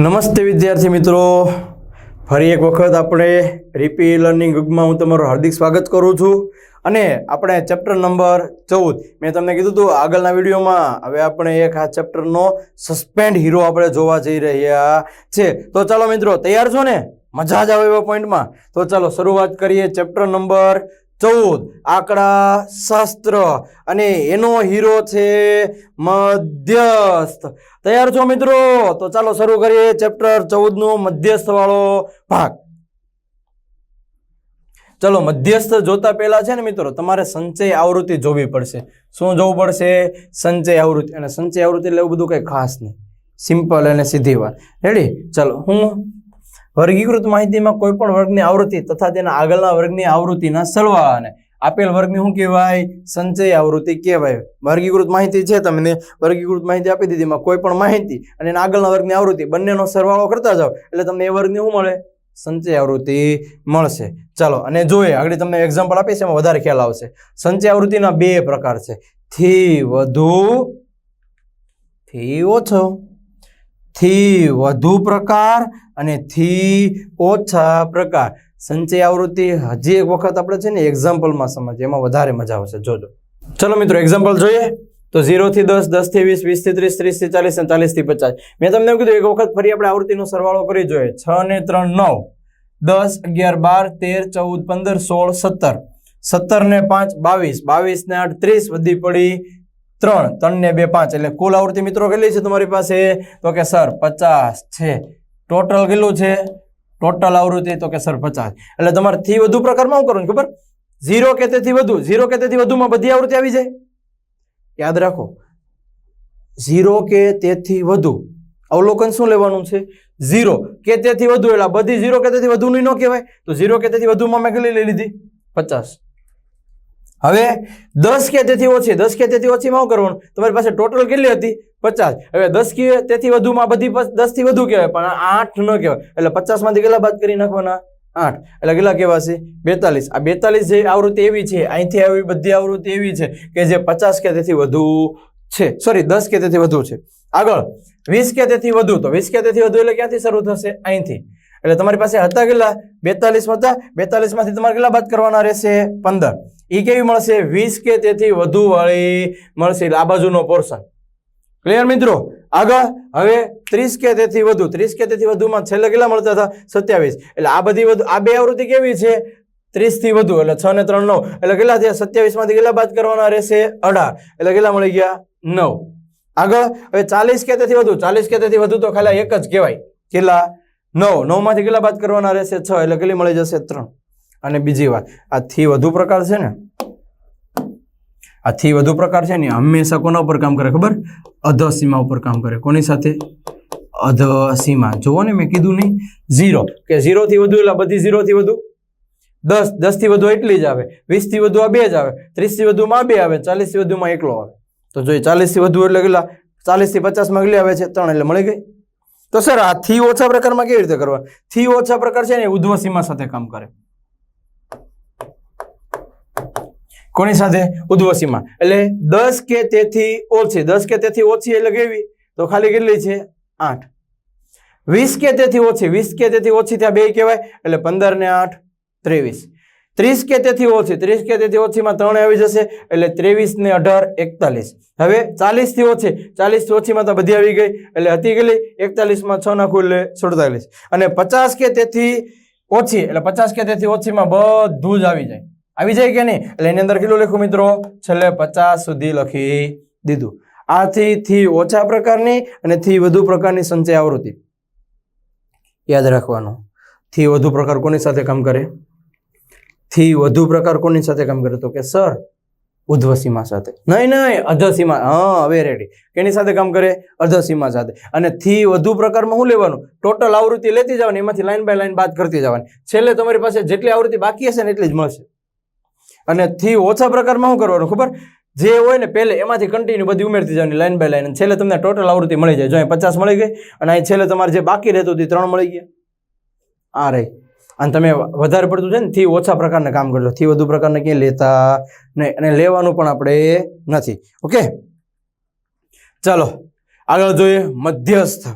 નમસ્તે વિદ્યાર્થી મિત્રો. ફરી એક વખત આપણે રીપી લર્નિંગ યુગમાં હું તમારું હાર્દિક સ્વાગત કરું છું. અને આપણે ચેપ્ટર નંબર ચૌદ. મેં તમને કીધું હતું આગળના વિડીયોમાં, હવે આપણે એક આ ચેપ્ટરનો સસ્પેન્ડ હીરો આપણે જોવા જઈ રહ્યા છે. તો ચાલો મિત્રો, તૈયાર છો ને? મજા જ આવે એવા પોઈન્ટમાં. તો ચાલો, શરૂઆત કરીએ ચેપ્ટર નંબર ચૌદ, આંકડા શાસ્ત્ર. અને એનો હીરો છે મધ્યસ્થ. તૈયાર છો મિત્રો? તો ચાલો શરૂ કરીએ ચેપ્ટર ચૌદ નો મધ્યસ્થ વાળો ભાગ. ચલો, મધ્યસ્થ જોતા પહેલા છે ને મિત્રો, તમારે સંચય આવૃત્તિ જોવી પડશે. શું જોવું પડશે? સંચય આવૃત્તિ. અને સંચય આવૃત્તિ એટલે એવું બધું કંઈ ખાસ નહીં. સિમ્પલ અને સીધી વાત. રેડી ચલો, હું વર્ગીકૃત માહિતીમાં કોઈ પણ વર્ગની આવૃત્તિ તથા તેના આગળના વર્ગની આવૃત્તિના સરવાળાને. આપેલ વર્ગની શું કહેવાય? સંચય આવૃત્તિ કહેવાય. વર્ગીકૃત માહિતી છે, તમને વર્ગીકૃત માહિતી આપી દીધી. એમાં કોઈ પણ માહિતી અને એના આગળના વર્ગની આવૃત્તિ બંનેનો સરવાળો કરતા જાઓ, એટલે તમને એ વર્ગની શું મળે? સંચય આવૃત્તિ મળશે. ચાલો, અને જોઈએ, આગળ તમને એક્ઝામ્પલ આપીશ એમાં વધારે ખ્યાલ આવશે. સંચય આવૃત્તિના બે પ્રકાર છે. થી વધુ, થી ઓછો. થી વધુ પ્રકાર અને થી ઓછા પ્રકાર. સંચય આવૃત્તિ હજી એક વખત આપણે છે ને એક્ઝામ્પલમાં સમજીએ, એમાં વધારે મજા આવશે. જોજો. ચલો મિત્રો એક્ઝામ્પલ જોઈએ. તો ઝીરો થી દસ દસથી વીસ વીસથી ત્રીસ ત્રીસથી ચાલીસ અને ચાલીસથી પચાસ. મેં તમને કીધું, એક વખત ફરી આપણે આવૃત્તિનો સરવાળો કરી જોઈએ. છ ને ત્રણ, નવ. દસ, અગિયાર, બાર, તેર, ચૌદ, પંદર, સોળ, સત્તર. સત્તર ને પાંચ, બાવીસ. બાવીસ ને આઠ, ત્રીસ. વધી પડી ત્રણ ત્રણ ને બે, પાંચ. એટલે કુલ આવૃત્તિ મિત્રો કેટલી છે તમારી પાસે? તો કે સર, પચાસ છે. ટોટલ કેટલું છે? ટોટલ આવૃત્તિ, તો કે સર, પચાસ. એટલે તમારે થી વધુ પ્રકારમાં શું કરવું ખબર? ઝીરો કે તેથી વધુ? ઝીરો કે તેથી વધુમાં બધી આવૃત્તિ આવી જાય? યાદ રાખો. ઝીરો કે તેથી વધુ. અવલોકન શું લેવાનું છે? ઝીરો કે તેથી વધુ એટલે બધી ઝીરો કે તેથી વધુની ન કહેવાય. તો ઝીરો કે તેથી વધુમાં મેં કેટલી લઈ લીધી? પચાસ. હવે દસ કે તેથી ઓછી, દસ કે તેથી ઓછીમાં શું કરવાનું? તમારી પાસે ટોટલ કેટલી હતી? પચાસ. હવે દસ કે તેથી વધુમાં બધી દસથી વધુ કહેવાય, પણ આઠ ન કહેવાય. એટલે પચાસમાંથી કેટલા બાદ કરી નાખવાના? આઠ. એટલે કેટલા કહેવાશે બેતાલીસ. આ બેતાલીસ જે આવૃત્તિ એવી છે, અહીંથી આવી બધી આવૃત્તિ એવી છે કે જે પચાસ કે તેથી વધુ છે. સોરી દસ કે તેથી વધુ છે. આગળ. વીસ કે તેથી વધુ. તો વીસ કે તેથી વધુ એટલે ક્યાંથી શરૂ થશે? અહીંથી. એટલે તમારી પાસે હતા કેટલા? બેતાલીસ હતા. બેતાલીસમાંથી તમારે કેટલા બાદ કરવાના રહેશે? પંદર. એ કેવી મળશે? વીસ કે તેથી વધુ વાળી મળશે. એટલે આ બાજુનો પોર્શન ક્લિયર મિત્રો? આગળ હવે ત્રીસ કે તેથી વધુ. ત્રીસ કે તેથી વધુમાં છેલ્લે કેટલા મળતા હતા? સત્યાવીસ. એટલે આ બધી વધુ આ બે આવૃત્તિ કેવી છે? ત્રીસથી વધુ. એટલે છ ને ત્રણ નવ. એટલે કેટલા થયા? સત્યાવીસમાંથી કેટલા બાદ કરવાના રહેશે? અઢાર. એટલે કેટલા મળી ગયા? નવ. આગળ હવે ચાલીસ કે તેથી વધુ. ચાલીસ કે તેથી વધુ તો ખાલી એક જ કહેવાય. કેટલા? નવ. નવમાંથી કેટલા બાદ કરવાના રહેશે? છ. એટલે કેટલી મળી જશે? ત્રણ. અને બીજી વાત, આ થી વધુ પ્રકાર છે ને? આ થી વધુ પ્રકાર છે ને હંમેશા કોના ઉપર કામ કરે ખબર? અધ સીમા ઉપર કામ કરે. કોની સાથે? અધ સીમા જુઓ ને મેં કીધું નહીં. ઝીરો. કે ઝીરોથી વધુ એટલે બધી ઝીરોથી વધુ? દસ. દસથી વધુ એટલી જ આવે. વીસથી વધુ આ બે જ આવે. ત્રીસથી વધુમાં બે આવે. ચાલીસથી વધુમાં એકલો આવે. તો જોઈએ ચાલીસથી વધુ એટલે કેટલા? ચાલીસથી પચાસમાં કેટલી આવે છે? ત્રણ એટલે મળી ગઈ? તો સર, આ થી ઓછા પ્રકારમાં કેવી રીતે કરવા? થી ઓછા પ્રકાર છે ને ઉધ્વસીમા ઉધ્વ સીમા સાથે કામ કરે. કોની સાથે? ઉદ્વસીમાં એટલે દસ કે તેથી ઓછી, દસ કે તેથી ઓછી એટલે કેવી? તો ખાલી કેટલી છે? આઠ. વીસ કે તેથી ઓછી, વીસ કે તેથી ઓછી ત્યાં બે કહેવાય, એટલે પંદર ને આઠ, ત્રેવીસ. ત્રીસ કે તેથી ઓછી, ત્રીસ કે તેથી ઓછીમાં ત્રણ આવી જશે, એટલે ત્રેવીસ ને અઢાર, એકતાલીસ. હવે ચાલીસથી ઓછી, ચાલીસથી ઓછીમાં તો બધી આવી ગઈ, એટલે હતી ગયેલી એકતાલીસમાં છ નાખું એટલે સુડતાલીસ. અને પચાસ કે તેથી ઓછી, એટલે પચાસ કે તેથી ઓછીમાં બધું જ આવી જાય. આવી જાય કે નહીં? એટલે એની અંદર કેટલું લખ્યું મિત્રો? છેલ્લે પચાસ સુધી લખી દીધું. આથી થી ઓછા પ્રકારની અને થી વધુ પ્રકારની સંચય આવૃત્તિ. યાદ રાખવાનું. થી વધુ પ્રકાર કોની સાથે કામ કરે? થી વધુ પ્રકાર કોની સાથે કામ કરે? તો કે સર ઉધ્વ સીમા સાથે. નહીં નહીં અધ સીમા હા હવે રેડી કેની સાથે કામ કરે? અધ સીમા સાથે. અને થી વધુ પ્રકારમાં શું લેવાનું? ટોટલ આવૃત્તિ લેતી જવાની. એમાંથી લાઈન બાય લાઈન બાદ કરતી જવાની. છેલ્લે તમારી પાસે જેટલી આવૃત્તિ બાકી હશે ને એટલી જ મળશે. અને થી ઓછા પ્રકારમાં શું કરવાનું ખબર? જે હોય ને પહેલે એમાંથી કન્ટિન્યુ બધી ઉમેરતી જવાની લાઈન બાય લાઈન છેલ્લે તમને ટોટલ આવૃત્તિ મળી જાય. જો અહીં પચાસ મળી ગઈ અને અહીં છેલ્લે તમારે જે બાકી રહેતું હતું ત્રણ મળી ગયા. આ રહી. અને તમે વધારે પડતું છે ને થી ઓછા પ્રકારના કામ કરજો. થી વધુ પ્રકારના ક્યાંય લેતા નહીં અને લેવાનું પણ આપણે નથી. ઓકે ચાલો. આગળ જોઈએ મધ્યસ્થ.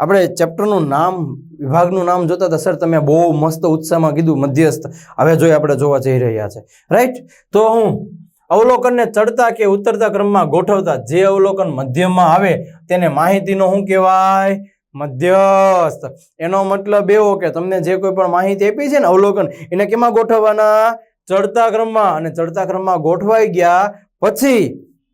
આપણે ચેપ્ટરનું નામ, વિભાગનું નામ જોતા હતા, સર, તમે બહુ મસ્ત ઉત્સાહમાં કીધું, મધ્યસ્થ. હવે જોઈ આપણે જોવા જઈ રહ્યા છે. રાઈટ તો હું અવલોકનને ચડતા કે ઉતરતા ક્રમમાં ગોઠવતા જે અવલોકન મધ્યમાં આવે, તેને માહિતીનો શું કહેવાય મધ્યસ્થ. એનો મતલબ એવો કે તમને જે કોઈ પણ માહિતી આપી છે ને અવલોકન, એને કેમાં ગોઠવવાના? ચડતા ક્રમમાં. અને ચડતા ક્રમમાં ગોઠવાઈ ગયા પછી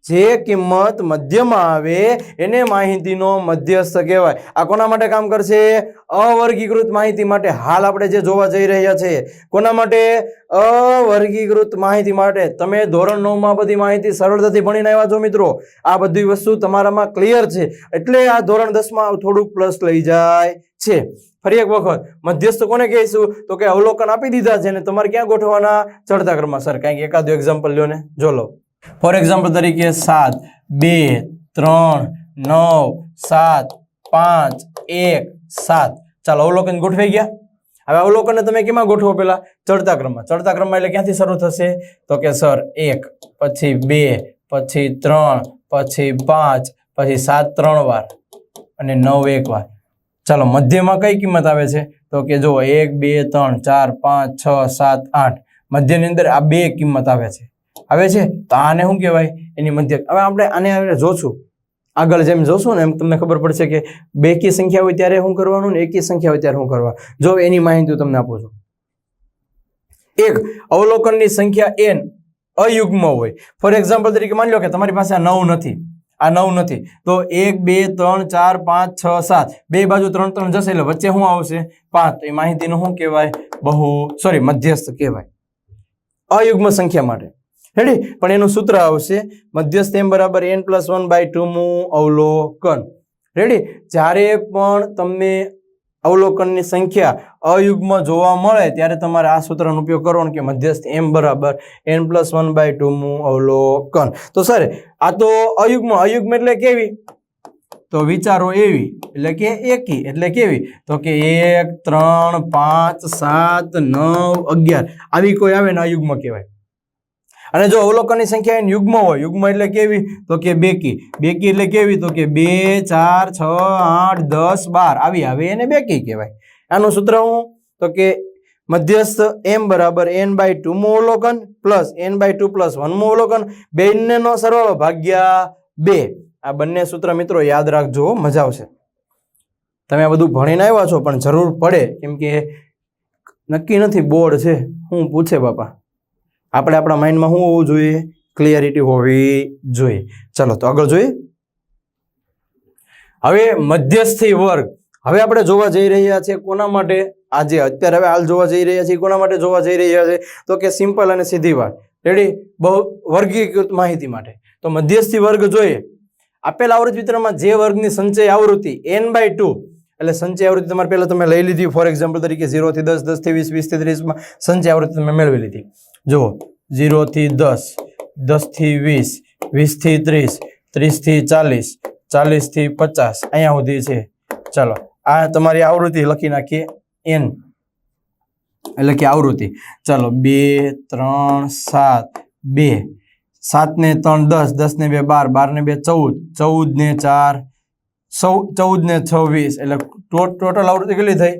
જે કિંમત મધ્યમાં આવે એને માહિતીનો મધ્યસ્થ કહેવાય. આ કોના માટે કામ કરશે? અવર્ગીકૃત માહિતી માટે. હાલ આપણે જે જોવા જઈ રહ્યા છે, કોના માટે? અવર્ગીકૃત માહિતી માટે. તમે ધોરણ નવમાં બધી માહિતી સરળતાથી ભણીને આવ્યા છો મિત્રો. આ બધી વસ્તુ તમારામાં ક્લિયર છે. એટલે આ ધોરણ દસમાં થોડુંક પ્લસ લઈ જાય છે. ફરી એક વખત, મધ્યસ્થ કોને કહીશું? તો કે અવલોકન આપી દીધા છે ને તમારે ક્યાં ગોઠવાના ચડતા ક્રમમાં સર કાંઈક એકાદું એક્ઝામ્પલ લ્યો ને. જો લો. ફોર એક્ઝામ્પલ તરીકે સાત, બે, ત્રણ, નવ, સાત, પાંચ, એક, સાત. ચાલો અવલોકન ગોઠવાઈ ગયા. હવે અવલોકનને તમે કેમાં ગોઠવો પેલા? ચડતા ક્રમમાં. ચડતા ક્રમમાં એટલે ક્યાંથી શરૂ થશે? તો કે સર, એક, પછી બે, પછી ત્રણ, પછી પાંચ, પછી સાત, ત્રણ વાર, અને નવ એક વાર. ચાલો, મધ્યમાં કઈ કિંમત આવે છે? તો કે જો એક, બે, ત્રણ, ચાર, પાંચ, છ, સાત, આઠ. મધ્યની અંદર આ બે કિંમત આવે છે. આવે છે? તો આને શું કહેવાય? એની મધ્ય. હવે આપણે આને આપણે જોશું. આગળ જેમ જોશું ને એમ તમને ખબર પડશે કે બે કી સંખ્યા હોય ત્યારે શું કરવાનું ને એકી સંખ્યા હોય ત્યારે શું કરવા. જો એની માહિતી તમને આપું છું. એક, અવલોકનની સંખ્યા એન અયુગ્મ હોય. ફોર એક્ઝામ્પલ તરીકે માની લો કે તમારી પાસે આ નવ નથી. આ નવ નથી. તો એક, બે, ત્રણ, ચાર, પાંચ, છ, સાત. બે બાજુ ત્રણ ત્રણ જશે એટલે વચ્ચે શું આવશે? પાંચ. તો એ માહિતીનું શું કહેવાય? બહુ સોરી મધ્યસ્થ કહેવાય. અયુગ્મ સંખ્યા માટે. રેડી? પણ એનું સૂત્ર આવશે મધ્યસ્થ એમ બરાબર એન પ્લસ વન બાય ટુનું અવલોકન. રેડી? જ્યારે પણ તમને અવલોકનની સંખ્યા અયુગ્મ જોવા મળે, ત્યારે તમારે આ સૂત્રનો ઉપયોગ કરવાનો કે મધ્યસ્થ એમ બરાબર એન પ્લસ વન બાય ટુનું અવલોકન. તો સર, આ તો અયુગ્મ. અયુગ્મ એટલે કેવી? તો વિચારો એવી, એટલે કે એકી, એટલે કેવી? તો કે એક, ત્રણ, પાંચ, સાત, નવ, અગિયાર. આવી કોઈ આવે ને અયુગ્મ કહેવાય. અને જો અવલોકનની સંખ્યા એને યુગ્મ હોય, યુગ્મ એટલે કેવી? તો કે બેકી. બેકી એટલે કેવી? તો કે બે, ચાર, છ, આઠ, દસ, બાર. આવી, આવે એને બેકી કહેવાય. આનું સૂત્ર હું તો કે મધ્યસ્થ એમ બરાબર એન બાય ટુમું અવલોકન plus N by two plus વનમું અવલોકન. બંનેનો સરવાળો ભાગ્યા બે. આ બંને સૂત્ર મિત્રો યાદ રાખજો, મજા આવશે. તમે આ બધું ભણીને આવ્યા છો, પણ જરૂર પડે, કેમ કે નક્કી નથી, બોર્ડ છે. હું પૂછે બાપા. આપણે આપણા માઇન્ડમાં શું હોવું જોઈએ? ક્લિયરિટી હોવી જોઈએ. ચલો, તો આગળ જોઈએ. હવે મધ્યસ્થી વર્ગ. હવે આપણે જોવા જઈ રહ્યા છીએ કોના માટે? આજે અત્યારે હવે હાલ જોવા જઈ રહ્યા છીએ કોના માટે જોવા જઈ રહ્યા છે? તો કે સિમ્પલ અને સીધી વાત. રેડી બહુ વર્ગીકૃત માહિતી માટે. તો મધ્યસ્થી વર્ગ જોઈએ. આપેલ આવૃત્તિ વિતરણમાં જે વર્ગની સંચય આવૃત્તિ એન બાય ટુ એટલે સંચય આવૃત્તિ તમારે પહેલાં તમે લઈ લીધી. ફોર એક્ઝામ્પલ તરીકે ઝીરોથી દસ દસથી વીસ વીસથી ત્રીસમાં સંચય આવૃત્તિ તમે મેળવી લીધી. જુઓ ઝીરોથી દસ દસથી વીસ વીસથી ત્રીસ ત્રીસથી ચાલીસ ચાલીસથી પચાસ, અહીંયા સુધી છે. ચાલો, આ તમારી આવૃત્તિ લખી નાખીએ. એન એટલે કે આવૃત્તિ. ચાલો, બે, ત્રણ, સાત, બે. સાતને ત્રણ, દસ દસને બે, બાર બારને બે, ચૌદ. ચૌદને ચાર, સૌ, ચૌદ છવ્વીસ. એટલે ટોટલ આવૃત્તિ કેટલી થઈ?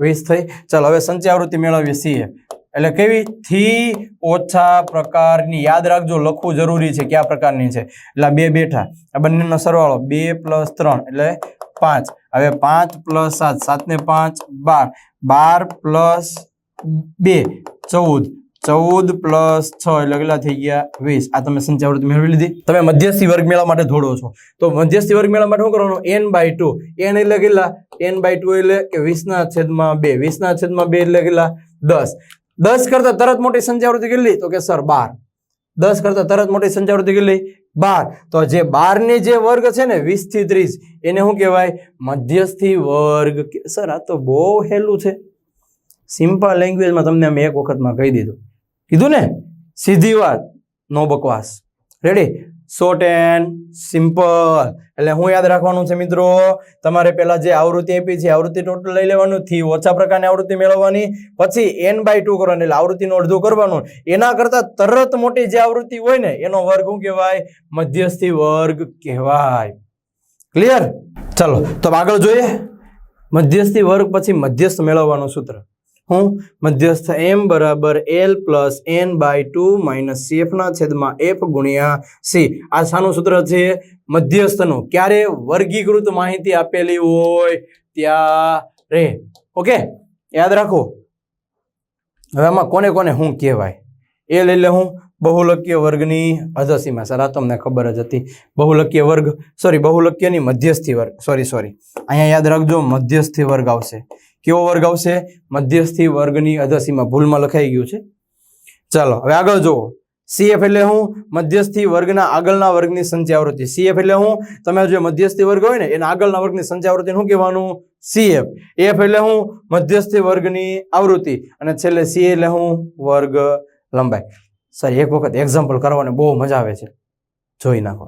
વીસ થઈ. ચાલો, હવે સંચય આવૃત્તિ મેળવીએ. છીએ એટલે કેવી? થી ઓછા પ્રકારની યાદ રાખજો, લખવું જરૂરી છે કયા પ્રકારની છે. એટલે બે બેઠા. આ બંનેનો સરવાળો બે પ્લસ ત્રણ એટલે પાંચ. હવે પાંચ પ્લસ સાત. સાત ને પાંચ, બાર. બાર પ્લસ બે. ચૌદ. ચૌદ પ્લસ છ એટલે કેટલા થઈ ગયા? વીસ. આ તમે સંચાવૃત્તિ મેળવી લીધી. તમે મધ્યસ્થી વર્ગ મેળા માટે ધોડો છો. તો મધ્યસ્થી વર્ગ મેળા માટે શું કરવાનું? N by two. એન એટલે કેટલા? એન બાય ટુ એટલે કે વીસના છેદમાં બે. વીસના છેદમાં બે એટલે કેટલા? દસ. દસ કરતા તરત મોટી સંચાવૃત્તિ કેટલી તો કે સર, બાર. દસ કરતા તરત મોટી સંચાવૃત્તિ કેટલી બાર. તો જે બારની જે વર્ગ છે ને, વીસથી ત્રીસ, એને શું કહેવાય? મધ્યસ્થી વર્ગ સર, આ તો બહુ હેલું છે. સિમ્પલ લેંગ્વેજમાં તમને અમે એક વખતમાં કહી દીધું. કીધું ને? સીધી વાત. નો બકવાસ. રેડી શોર્ટ એન્ડ સિમ્પલ એટલે હું યાદ રાખવાનું છે મિત્રો, તમારે પહેલા જે આવૃત્તિ આપી છે, આવૃત્તિ ટોટલ લઈ લેવાનું, થી ઓછા પ્રકારની આવૃત્તિ મેળવવાની, પછી એન બાય ટુ કરવાની, એટલે આવૃત્તિનું અડધું કરવાનું. એના કરતાં તરત મોટી જે આવૃત્તિ હોય ને, એનો વર્ગ શું કહેવાય? મધ્યસ્થી વર્ગ કહેવાય. ક્લિયર ચાલો, તો આગળ જોઈએ. મધ્યસ્થી વર્ગ પછી મધ્યસ્થ મેળવવાનું સૂત્ર. હું મધ્યસ્થ એમ બરાબર L plus N by two minus સીએફના છેદમાં એફ ગુણ્યા સી. આ શાનું સૂત્ર છે મધ્યસ્થનું. ક્યારે વર્ગીકૃત માહિતી આપેલી હોય? ત્યારે. ઓકે? યાદ રાખો. હવે આમાં કોને કોને હું કહેવાય? એલ એટલે હું. બહુલકીય વર્ગની અધસીમા. સર, આ તમને ખબર જ હતી. બહુલકીય વર્ગ સોરી બહુલક્યની મધ્યસ્થી વર્ગ. સોરી સોરી અહીંયા યાદ રાખજો, મધ્યસ્થી વર્ગ આવશે. કેવો વર્ગ આવશે? મધ્યસ્થી વર્ગની અધસીમા. ભૂલમાં લખાઈ ગયું છે. ચાલો, હવે આગળ જુઓ. સીએફ એટલે હું મધ્યસ્થી વર્ગના આગળના વર્ગની સંખ્યા આવૃત્તિ. સીએફ એટલે હું, તમે જે મધ્યસ્થી વર્ગ હોય ને, એના આગળના વર્ગની સંખ્યા આવૃત્તિ શું કહેવાનું? સીએફ એફ એટલે હું મધ્યસ્થી વર્ગની આવૃત્તિ. અને છેલ્લે સી એટલે હું વર્ગ લંબાઈ. સર એક વખત એક્ઝામ્પલ કરવાની બહુ મજા આવે છે. જોઈ નાખો.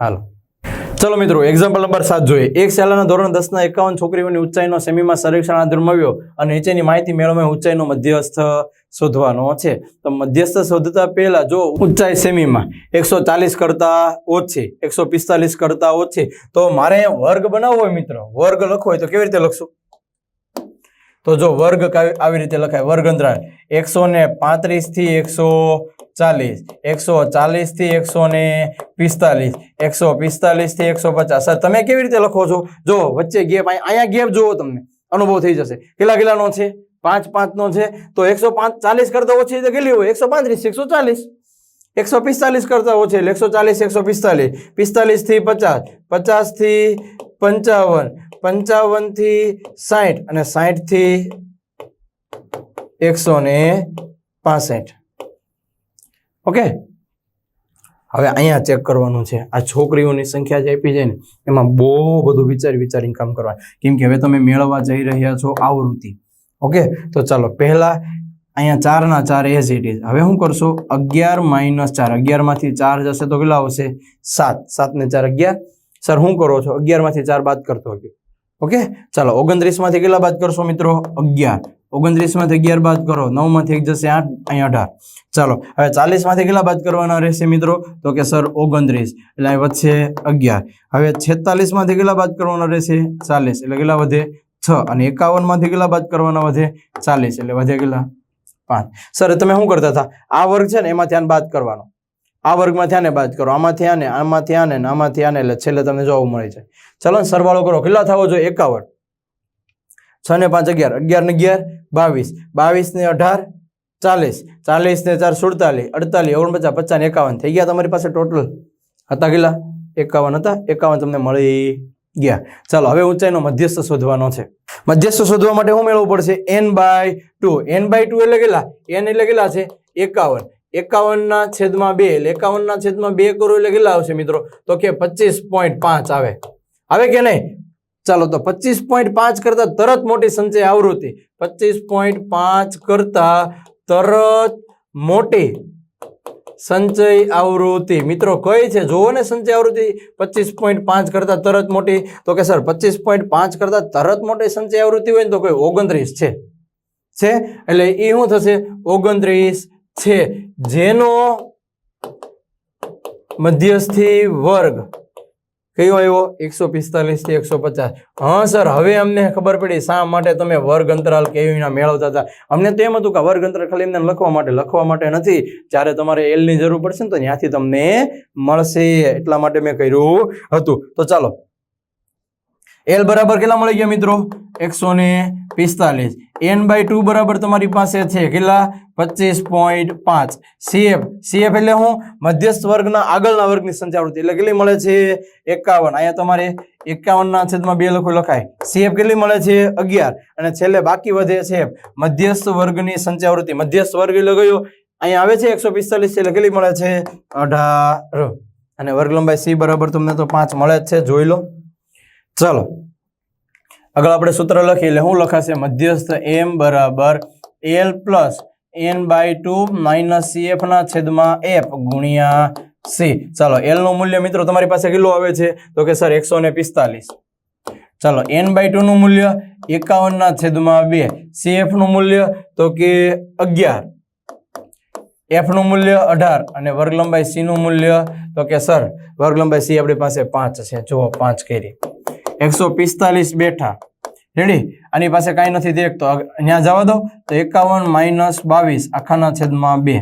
હાલો. ચલો મિત્રો એક્ઝામ્પલ નંબર સાત જોઈએ. એક શાળાના ધોરણ દસના એકાવન છોકરીઓની ઊંચાઈનો સેમીમાં સર્વેક્ષણ આધાર મળ્યો અને નીચેની માહિતી મેળવવા ઊંચાઈનો મધ્યસ્થ શોધવાનો છે. તો મધ્યસ્થ શોધતા પહેલા જો ઊંચાઈ સેમીમાં એકસો ચાલીસ કરતા ઓછી, એકસો પિસ્તાલીસ કરતા ઓછી, તો મારે વર્ગ બનાવવો હોય મિત્રો. વર્ગ લખવો હોય તો કેવી રીતે લખશું? તો જો વર્ગ આવી રીતે લખાય. વર્ગ અંતરાળ એકસો ને પાંત્રીસથી એકસો ચાલીસ. એકસો ચાલીસથી એકસો ને પિસ્તાલીસ. એકસો પિસ્તાલીસથી એકસો પચાસ. સર તમે કેવી રીતે લખો છો? જો, વચ્ચે ગેપ અહીંયા ગેપ જુઓ તમને. અનુભવ થઈ જશે. કેટલા કેટલાનો છે? પાંચ પાંચનો છે. તો એકસો પાંચ ચાલીસ કરતા ઓછી રીતે કેટલી હોય? એકસો પાંત્રીસ, એકસો ચાલીસ. એકસો પિસ્તાલીસ કરતા ઓછી એકસો ચાલીસ, એકસો પિસ્તાલીસ. પિસ્તાલીસથી પચાસ. પચાસથી પંચાવન. પંચાવનથી સાઠ અને સાઠથી એકસો ને પાસઠ. ઓકે હવે અહીંયા ચેક કરવાનું છે. આ છોકરીઓની સંખ્યા જે આપી છે ને, એમાં બહુ બધું વિચારી વિચારીને કામ કરવા કેમ કે હવે તમે મેળવવા જઈ રહ્યા છો આવૃત્તિ. ઓકે તો ચાલો, પહેલા અહીંયા ચારના ચાર એઝ ઇટ ઇઝ હવે શું કરશો? અગિયાર માઇનસ ચાર. અગિયારમાંથી ચાર જશે તો કેટલા આવશે? સાત. સાત ને ચાર અગિયાર. સર શું કરો છો? અગિયારમાંથી ચાર બાદ કરતો ગયો ઓકે ચાલો, ઓગણત્રીસમાંથી કેટલા બાદ કરશો મિત્રો? અગિયાર. ઓગણત્રીસમાંથી અગિયાર બાદ કરો, નવમાંથી એક જશે આઠ, અહીંયા અઢાર. ચાલો, હવે ચાલીસમાંથી કેટલા બાદ કરવાના રહેશે મિત્રો? તો કે સર, ઓગણત્રીસ. એટલે અહીં વધશે અગિયાર. હવે છેતાલીસમાંથી કેટલા બાદ કરવાના રહેશે? ચાલીસ. એટલે કેટલા વધે? છ. અને એકાવનમાંથી કેટલા બાદ કરવાના વધે? ચાલીસ. એટલે વધે કેટલા? પાંચ. સર તમે શું કરતા હતા? આ વર્ગ છે ને એમાંથી આને બાદ કરવાનો. આ વર્ગમાંથી આને બાદ કરો. આમાંથી આને આમાંથી આને આમાંથી આને એટલે છેલ્લે તમને જોવું મળે છે. ચલો સરવાળો કરો. કેટલા થવો જોઈએ? એકાવન. છ ને પાંચ અગિયાર. અગિયાર ને અગિયાર, બાવીસ. બાવીસ ને અઢાર, ચાલીસ. ચાલીસ ને ચાર, સુડતાલીસ. અડતાલીસ, ઓગણપચાસ, પચાસ ને એકાવન. થઈ ગયા તમારી પાસે ટોટલ હતા કેટલા? એકાવન હતા? એકાવન તમને મળી ગયા. ચાલો, હવે ઊંચાઈનો મધ્યસ્થ શોધવાનો છે. મધ્યસ્થ શોધવા માટે શું મેળવવું પડશે? N by two N by two એટલે કેટલા? એન એટલે કેટલા છે? એકાવન. એકાવનના છેદમાં બે એટલે એકાવનના છેદમાં બે કરો એટલે કેટલા આવશે મિત્રો? તો કે પચીસ પોઈન્ટ પાંચ આવે. આવે કે નહીં? ચાલો તો પચીસ પોઈન્ટ પાંચ કરતા તરત મોટી સંચય આવૃત્તિ. પચીસ પોઈન્ટ પાંચ કરતા તરત મોટી સંચય આવૃત્તિ. મિત્રો, કઈ છે? જુઓ ને સંચય આવૃત્તિ. પચીસ પોઈન્ટ પાંચ કરતા તરત મોટી. તો કે, સર, પચીસ પોઈન્ટ પાંચ કરતા તરત મોટી સંચય આવૃત્તિ હોય ને તો કોઈ ઓગણત્રીસ છે. છે? એટલે એ શું થશે? ઓગણત્રીસ છે. જેનો મધ્યસ્થી વર્ગ કયો આવ્યો? એકસો પિસ્તાલીસથી એકસો પચાસ. હા, સર, હવે અમને ખબર પડી શા માટે તમે વર્ગ અંતરાલ રીતના મેળવતા હતા? અમને તો એમ હતું કે વર્ગ અંતરાલ ખાલી એમને લખવા માટે લખવા માટે નથી. જ્યારે તમારે એલની જરૂર પડશે ને તો ત્યાંથી તમને મળશે. એટલા માટે મેં કર્યું હતું. તો ચાલો એલ બરાબર કેટલા મળી ગયા મિત્રો? એકસો ને પિસ્તાલીસ. એન બાય ટુ બરાબર તમારી પાસે છે કેટલા? પચીસ પોઈન્ટ પાંચ. સીએફ સીએફ એટલે હું મધ્યસ્થ વર્ગના આગળના વર્ગની સંચાવૃત્તિ એટલે કેટલી મળે છે? એકાવન. અહીંયા તમારે એકાવનના છેદમાં બે લખો લખાય. સીએફ કેટલી મળે છે? અગિયાર. અને છેલ્લે બાકી વધે છે મધ્યસ્થ વર્ગની સંખ્યાવૃત્તિ મધ્યસ્થ વર્ગ એટલે ગયો અહીંયા આવે છે એકસો પિસ્તાલીસ, એટલે કેટલી મળે છે? અઢાર. અને વર્ગ લંબાઈ સી બરાબર તમને તો પાંચ મળે જ છે. જોઈ લો. ચાલો. આગળ આપણે સૂત્ર લખીએ એટલે શું લખાશે? મધ્યસ્થ એમ બરાબર L plus N by two minus C એફના છેદમાં એફ ગુણ્યા સી ચાલો એલનું મૂલ્ય મિત્રો તમારી પાસે કેટલું આવે છે? તો કે સર એકસો ને પિસ્તાલીસ. ચાલો એન બાય ટુનું મૂલ્ય એકાવનના છેદમાં બે. સીએફનું મૂલ્ય તો કે અગિયાર. એફનું મૂલ્ય અઢાર અને વર્ગલંબાઈ સીનું મૂલ્ય તો કે સર વર્ગલંબાઈ સી આપણી પાસે પાંચ છે. જુઓ, પાંચ કરી. એકસો પિસ્તાલીસ બેઠા. રેડી? આની પાસે કાંઈ નથી દેખતો. ત્યાં જવા દો. તો એકાવન માઇનસ બાવીસ, આખાના છેદમાં બે.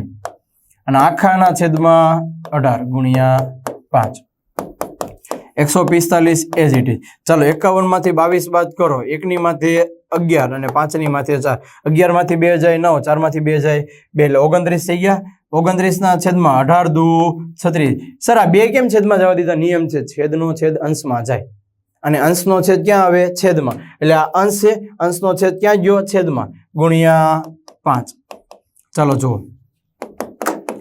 અને આખાના છેદમાં અઢાર ગુણ્યા પાંચ. એકસો પિસ્તાલીસ એઝ ઇટ ઇઝ ચાલો, એકાવનમાંથી બાવીસ બાદ કરો. એકની માંથી અગિયાર અને પાંચની માંથી ચાર. અગિયારમાંથી બે જાય નવ, ચારમાંથી બે જાય બે. એટલે ઓગણત્રીસ થઈ ગયા. ઓગણત્રીસના છેદમાં અઢાર દુ છત્રીસ. સર, આ બે કેમ છેદમાં જવા દીધા? નિયમ છે. છેદનો છેદ અંશમાં જાય. અને અંશનો છેદ ક્યાં આવે? છેદમાં. એટલે આ અંશ છે, અંશનો છેદ ક્યાં ગયો? છેદમાં. ગુણ્યા પાંચ. ચાલો જુઓ.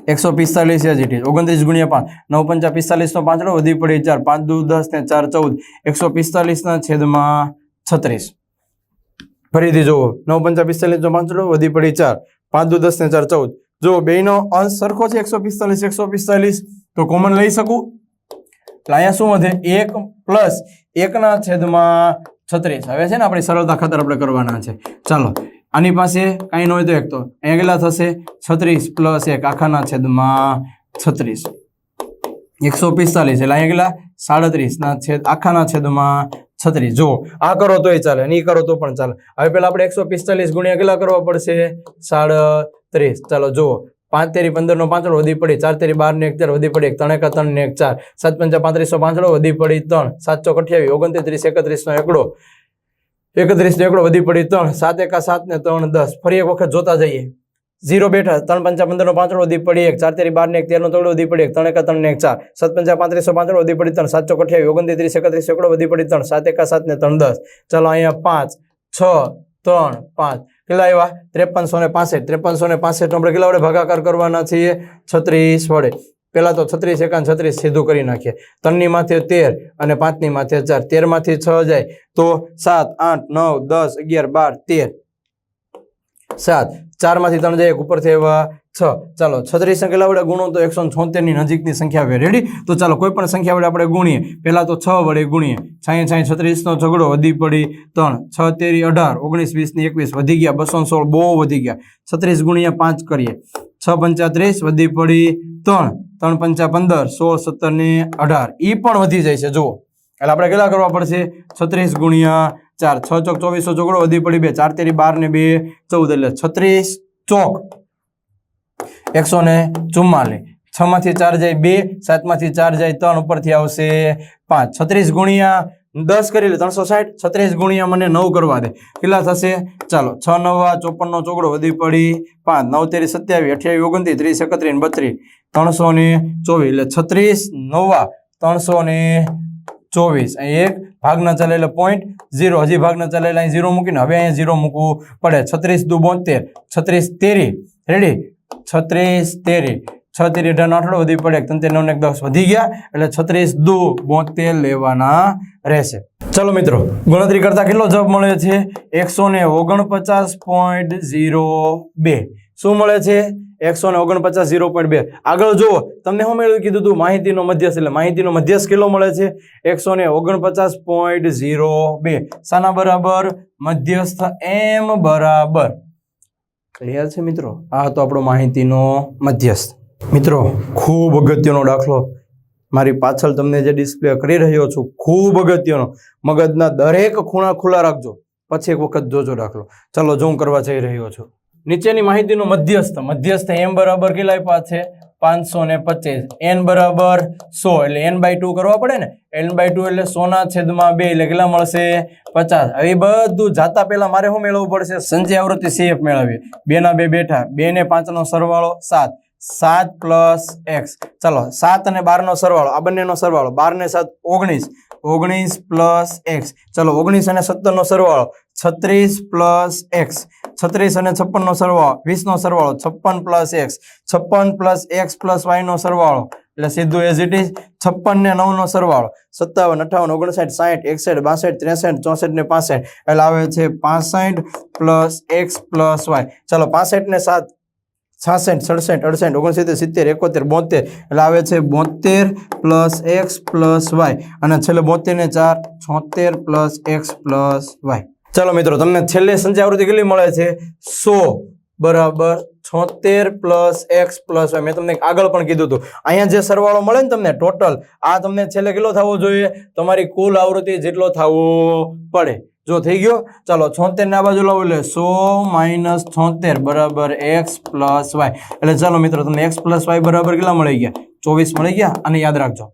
એકસો પિસ્તાલીસ જ ઇટ ઓગણત્રીસ ગુણ્યા પાંચ. નવ પંચા પિસ્તાલીસનો પાંચડો વધી પડી ચાર. પાંચ દુ દસ ને ચાર ચૌદ. એકસો પિસ્તાલીસના છેદમાં છત્રીસ. ફરીથી જુઓ. નવ પંચા પિસ્તાલીસનો પાંચડો વધી પડી ચાર. પાંચ દુ દસ ને ચાર ચૌદ. જુઓ બેનો અંશ સરખો છે, એકસો પિસ્તાલીસ એકસો પિસ્તાલીસ. તો કોમન લઈ શકું? એટલે અહીંયા શું વધે? એક પ્લસ એકના છેદમાં છત્રીસ. હવે છે ને આપણી સરળતા ખાતર આપણે કરવાના છે. ચાલો, આની પાસે કાંઈ ન હોય તો એક તો. અહીંયા કેટલા થશે? છત્રીસ પ્લસ એક, આખાના છેદમાં છત્રીસ. એકસો પિસ્તાલીસ, એટલે અહીંયા કેટલા? સાડત્રીસના છેદ, આખાના છેદમાં છત્રીસ. જો આ કરો તોય ચાલે નહીં કરો તો પણ ચાલે. હવે પેલા આપણે એકસો પિસ્તાલીસ ગુણ્યા કેટલા કરવા પડશે? સાડત્રીસ. ચાલો, જુઓ. પાંચ તેરી પંદર નો પાંચડો વધી પડી ચાર તેરી બાર ને એક ચાર વધી પડી એક ત્રણ એકા ત્રણ ને એક ચાર. સાત પંચા પાંત્રીસો પાંચડો વધી પડી ત્રણ. સાત ચોક અઠ્યાવીસ ઓગણત્રીસ એકત્રીસ નો એકડો. એકત્રીસ નો એકડો, વધી પડી ત્રણ. સાત એકા સાત ને ત્રણ, દસ. ફરી એક વખત જોતા જઈએ. ઝીરો બેઠા, ત્રણ પંચા પંદર નો પાંચડો વધી પડી એક. ચાર તેરી બાર ને એક તેર નો તગડો વધી પડી એક. ત્રણ એકા ત્રણ ને એક, ચાર. સાત પંચા પાંત્રીસો પાંચડો વધી પડી ત્રણ. સાત ચોક અઠ્યાવીસ ઓગણત્રીસ, એકત્રીસ, એકડો, વધી પડી ત્રણ. સાત એકા સાત ને ત્રણ, દસ. ચાલો અહીંયા પાંચ, છ, ત્રણ, પાંચ. કેટલા આવ્યા ત્રેપનસો ને પાસઠ. ત્રેપનસો ને પાસઠ આપણે કેટલા વડે ભાગાકાર કરવાના છીએ? છત્રીસ વડે. પહેલાં તો છત્રીસ એકાન છત્રીસ સીધું કરી નાખીએ. ત્રણની માથે તેર અને પાંચની માથે ચાર. તેરમાંથી છ જાય. તો સાત, આઠ, નવ, દસ, અગિયાર, બાર, તેર. સાત. ચારમાંથી ત્રણ જાય. એક ઉપરથી આવ્યા. છ. ચાલો, છત્રીસ સંખ્યા વડે ગુણો તો એકસો છોતેરની નજીકની સંખ્યા આવે રેડી તો ચાલો, કોઈ પણ સંખ્યા વડે આપણે ગુણીએ. પહેલાં તો છ વડે ગુણીએ. છાંય છાંય છત્રીસ નો ઝઘડો વધી પડી ત્રણ. છ, તેરી, અઢાર. ઓગણીસ, વીસની એકવીસ વધી ગયા. બસો સોળ બહુ વધી ગયા. છત્રીસ ગુણ્યા પાંચ કરીએ. છ પંચાત્રીસ વધી પડી ત્રણ. ત્રણ પંચા પંદર, સોળ, સત્તર ને અઢાર. ઈ પણ વધી જાય છે. જુઓ. એટલે આપણે કેટલા કરવા પડશે? છત્રીસ ગુણ્યા ચાર. છ ચોક ચોવીસો ઝઘડો વધી પડી બે. ચાર, તેરી, બાર ને બે, ચૌદ. એટલે છત્રીસ ચોક. એકસો ને ચુમ્માલીસ છ માંથી ચાર જાય બે સાતમાંથી ચાર જાય ત્રણ, ઉપરથી આવશે પાંચ. છત્રીસ ગુણ્યા દસ કરી લે, ત્રણસો સાઠ. છત્રીસ ગુણ્યા મને નવ કરવા દે. કેટલા થશે? ચાલો, છ, નવા ચોપન નો ચોગડો વધી પડી. પાંચ નવ તેરી સત્યાવીસ અઠ્યાવીસ ઓગણત્રીસ ત્રીસ એકત્રીસ બત્રીસ. ત્રણસો ને ચોવીસ. એટલે છત્રીસ, નવા ત્રણસો ને ચોવીસ. અહીં એક, ભાગના ચાલે એટલે પોઈન્ટ ઝીરો હજી ભાગના ચાલે એટલે અહીં ઝીરો મૂકીને હવે અહીંયા ઝીરો મૂકવું પડે. છત્રીસ દુ બોતેર. છત્રીસ તેરી. રેડી છત્રીસ તેરી. છ તેરી અઢાર આઠડો વધી પડે તંતેર નવ એક દસ વધી ગયા, એટલે છત્રીસ દુ બોતેર લેવાના રહેશે. ચલો મિત્રો, ગણતરી કરતા કેટલો જવાબ મળે છે? એકસો ને ઓગણપચાસ પોઈન્ટ ઝીરો બે. શું મળે છે? એકસો ને ઓગણપચાસ ઝીરો પોઈન્ટ બે. આગળ જુઓ, તમને શું મેળવ્યું કીધું હતું માહિતીનો મધ્યસ્થ, એટલે માહિતીનો મધ્યસ્થ કેટલો મળે છે? એકસો ને ઓગણપચાસ પોઈન્ટ ઝીરો બે. શાના બરાબર? મધ્યસ્થ એમ બરાબર. ક્લિયર છે મિત્રો? આ તો આપણો માહિતીનો મધ્યસ્થ. મિત્રો, ખૂબ અગત્યનો દાખલો. મારી પાછળ તમને જે ડિસ્પ્લે કરી રહ્યો છું, ખૂબ અગત્યનો. મગજના દરેક ખૂણા ખુલ્લા રાખજો. પછી એક વખત જોજો દાખલો. ચાલો જો હું કરવા જઈ રહ્યો છું. નીચેની માહિતીનો મધ્યસ્થ. મધ્યસ્થ એમ બરાબર કેટલા આપ્યા છે? પાંચસો ને પચીસ. એન બરાબર સો એટલે એન બાય ટુ કરવા પડે ને, એન બાય ટુ એટલે સોના છેદમાં બે એટલે કેટલા મળશે? પચાસ. હવે બધું જાતા પહેલા મારે શું મેળવવું પડશે? સંચય આવૃત્તિ સીએફ મેળવીએ. બેના બે બેઠા. બે ને પાંચનો સરવાળો સાત. સાત પ્લસ એક્સ. ચાલો, સાત અને બારનો સરવાળો. આ બંનેનો સરવાળો. બાર ને સાત, ઓગણીસ. ઓગણીસ પ્લસ એક્સ. ચાલો, ઓગણીસ અને સત્તરનો સરવાળો. છત્રીસ પ્લસ એક્સ. છત્રીસ અને છપ્પન નો સરવાળો વીસ નો સરવાળો, છપ્પન પ્લસ એક્સ છપ્પન પ્લસ એક્સ પ્લસ વાય નો સરવાળો. એટલે સીધું એઝ ઇટ ઇઝ છપ્પન ને નવ નો સરવાળો. સત્તાવન, અઠાવન, ઓગણસાઠ, સાઠ, એકસઠ, બાસઠ, ત્રેસઠ, ચોસઠ ને પાસઠ. એટલે આવે છે પાસઠ પ્લસ એક્સ પ્લસ વાય ચાલો, પાસઠ ને સાત, છાસઠ, સડસઠ, અડસઠ, ઓગણસિત્તેર, સિત્તેર, એકોતેર, બોતેર. એટલે આવે છે બોતેર પ્લસ એક્સ પ્લસ વાય અને છેલ્લે બોતેર ને ચાર, છોતેર પ્લસ એક્સ પ્લસ વાય ચાલો મિત્રો, તમને છેલ્લે સંચય આવૃત્તિ કેટલી મળે છે? સો બરાબર છોતેર પ્લસ એક્સ પ્લસ મેં તમને આગળ પણ કીધું હતું. અહીંયા જે સરવાળો મળે ને તમને ટોટલ, આ તમને છેલ્લે કેટલો થવો જોઈએ? તમારી કુલ આવૃત્તિ જેટલો થવો પડે. જો થઈ ગયો? ચાલો છોતેર ના બાજુ લાવો એટલે સો માઇનસ છોતેર બરાબર એક્સ પ્લસ વાય. એટલે ચાલો મિત્રો, તમને એક્સ પ્લસ વાય બરાબર કેટલા મળી ગયા? ચોવીસ મળી ગયા અને યાદ રાખજો.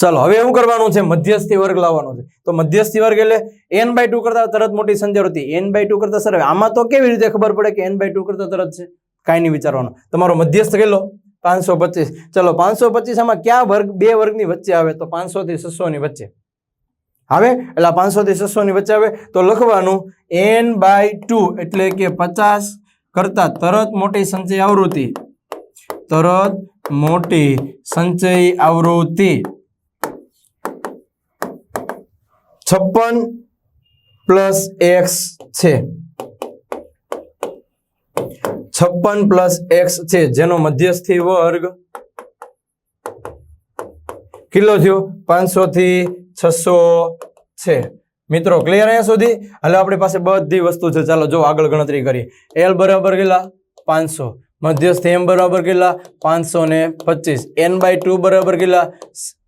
ચાલો, હવે શું કરવાનું છે? મધ્યસ્થી વર્ગ લાવવાનો છે. તો મધ્યસ્થી વર્ગ એટલે એન બાય ટુ કરતા તરત મોટી સંખ્યા હતી એન બાય ટુ કરતા સર આમાં તો કેવી રીતે ખબર પડે કે એન બાય ટુ કરતા તરત છે? કાંઈ નહીં વિચારવાનું. તમારો મધ્યસ્થ કેટલો? પાંચસો પચીસ. ચલો, પાંચસો પચીસમાં ક્યાં વર્ગ, બે વર્ગની વચ્ચે આવે? તો પાંચસો થી છસો વચ્ચે. આવે? એટલે પાંચસો થી છસો વચ્ચે આવે. તો લખવાનું એન બાય ટુ એટલે કે પચાસ કરતા તરત મોટી સંચય આવૃત્તિ. તરત મોટી સંચય આવૃત્તિ. છપ્પન પ્લસ એક્સ છે. છપ્પન પ્લસ એક્સ છે, જેનો મધ્યસ્થી વર્ગ કેટલો થયો? પાંચસો થી છસો છે. મિત્રો ક્લિયર અહીંયા સુધી? એટલે આપણી પાસે બધી વસ્તુ છે. ચાલો, જો આગળ ગણતરી કરીએ. એલ બરાબર કેટલા? પાંચસો. મધ્યસ્થ એમ બરાબર કેટલા? પાંચસો ને પચીસ. એન બાય ટુ બરાબર કેટલા?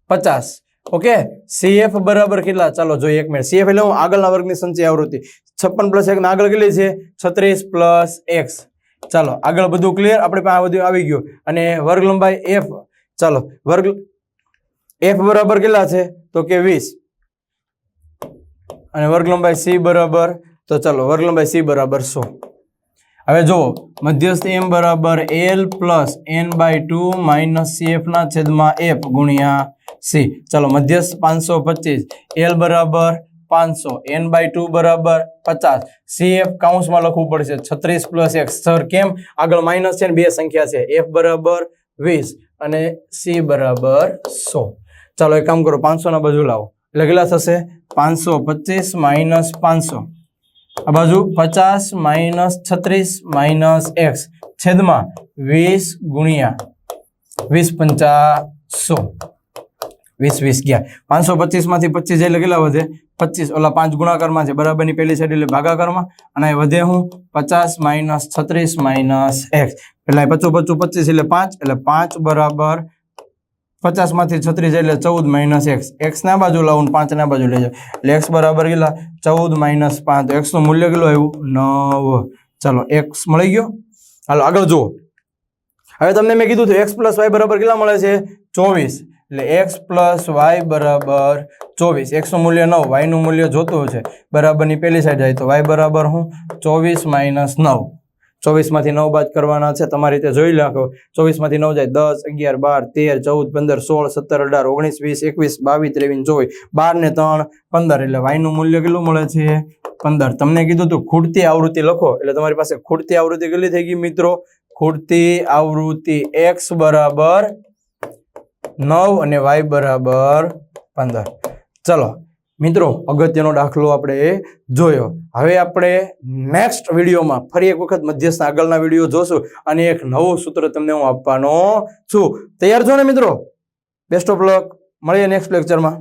પચાસ. ઓકે? સીએફ બરાબર કેટલા? ચાલો જોઈએ એક મિનિટ સીએફ એટલે હું આગળના વર્ગની સંચય આવૃત્તિ. છપ્પન પ્લસ એક આગળ કેટલી છે? છત્રીસ પ્લસ એક્સ ચાલો, આગળ બધું ક્લિયર આપણે પાસે બધું આવી ગયું. અને વર્ગ લંબાઈ એફ ચાલો, વર્ગ એફ બરાબર કેટલા છે? તો કે વીસ. અને વર્ગ લંબાઈ સી બરાબર, તો ચાલો, વર્ગ લંબાઈ સી બરાબર સો. હવે જુઓ, મધ્યસ્થ એમ બરાબર L plus N by two minus સીએફના છેદમાં એફ ગુણ્યા સી ચાલો, મધ્યસ્થ પાંચસો પચીસ. એલ બરાબર પાંચસો. એન બાય ટુ બરાબર પચાસ. સી એફ કાઉન્સમાં લખવું પડશે. છત્રીસ પ્લસ એક્સ સર કેમ? આગળ માઇનસ છે ને બે સંખ્યા છે. એફ બરાબર વીસ અને સી બરાબર સો. ચાલો, એક કામ કરો. પાંચસોના બાજુ લાવો. એટલે થશે? પાંચસો પચીસ માઇનસ પાંચસો. આ બાજુ પચાસ માઇનસ છત્રીસ માઇનસ એક્સ છેદમાં વીસ ગુણ્યા વીસ પંચાસો વીસ વીસ ગયા. પાંચસો પચીસમાંથી પચીસ એટલે કેટલા વધે? પચીસ. ઓલા પાંચ ગુણાકારમાં છે. બરાબરની પહેલી સાઈડ એટલે ભાગાકારમાં. અને વધે હું પચાસ માઇનસ છત્રીસ માઇનસ એક્સ એટલે પચું પચું, પચીસ એટલે પાંચ. એટલે પાંચ બરાબર પચાસમાંથી છત્રીસ એટલે ચૌદ માઇનસ એક્સ એક્સના બાજુ લાવું પાંચના બાજુ લઈ જાઉં એટલે એક્સ બરાબર કેટલા? ચૌદ માઇનસ પાંચ. એક્સનું મૂલ્ય કેટલું આવ્યું? નવ. ચાલો એક્સ મળી ગયો? હાલો, આગળ જુઓ. હવે તમને મેં કીધું હતું એક્સ પ્લસ વાય બરાબર કેટલા મળે છે? ચોવીસ. એટલે એક્સ પ્લસ વાય બરાબર ચોવીસ. એક્સનું મૂલ્ય નવ વાયનું મૂલ્ય જોતું છે બરાબરની પેલી સાઈડ જાય તો વાય બરાબર હું? ચોવીસ માઇનસ નવ. ચોવીસમાંથી નવ બાદ કરવાના છે. તમારી રીતે જોઈ નાખો. ચોવીસમાંથી નવ જાય દસ, અગિયાર, બાર, તેર, ચૌદ, પંદર, સોળ, સત્તર, અઢાર, ઓગણીસ, વીસ, એકવીસ, બાવીસ, ત્રેવીસ, ચોવીસ. બાર ને ત્રણ, પંદર. એટલે વાયનું મૂલ્ય કેટલું મળે છે? પંદર. તમને કીધું હતું ખૂટતી આવૃત્તિ લખો. એટલે તમારી પાસે ખૂટતી આવૃત્તિ કેટલી થઈ ગઈ મિત્રો? ખૂટતી આવૃત્તિ એક્સ બરાબર નવ અને વાય બરાબર પંદર. ચલો, મિત્રો, અગત્યનો દાખલો આપણે જોયો. હવે આપણે નેક્સ્ટ વિડીયોમાં ફરી એક વખત મધ્યસ્થ આગળના વીડિયો જોશું અને એક નવું સૂત્ર તમને હું આપવાનો છું. તૈયાર છો ને, મિત્રો? બેસ્ટ ઓફ લક મળીએ નેક્સ્ટ લેક્ચરમાં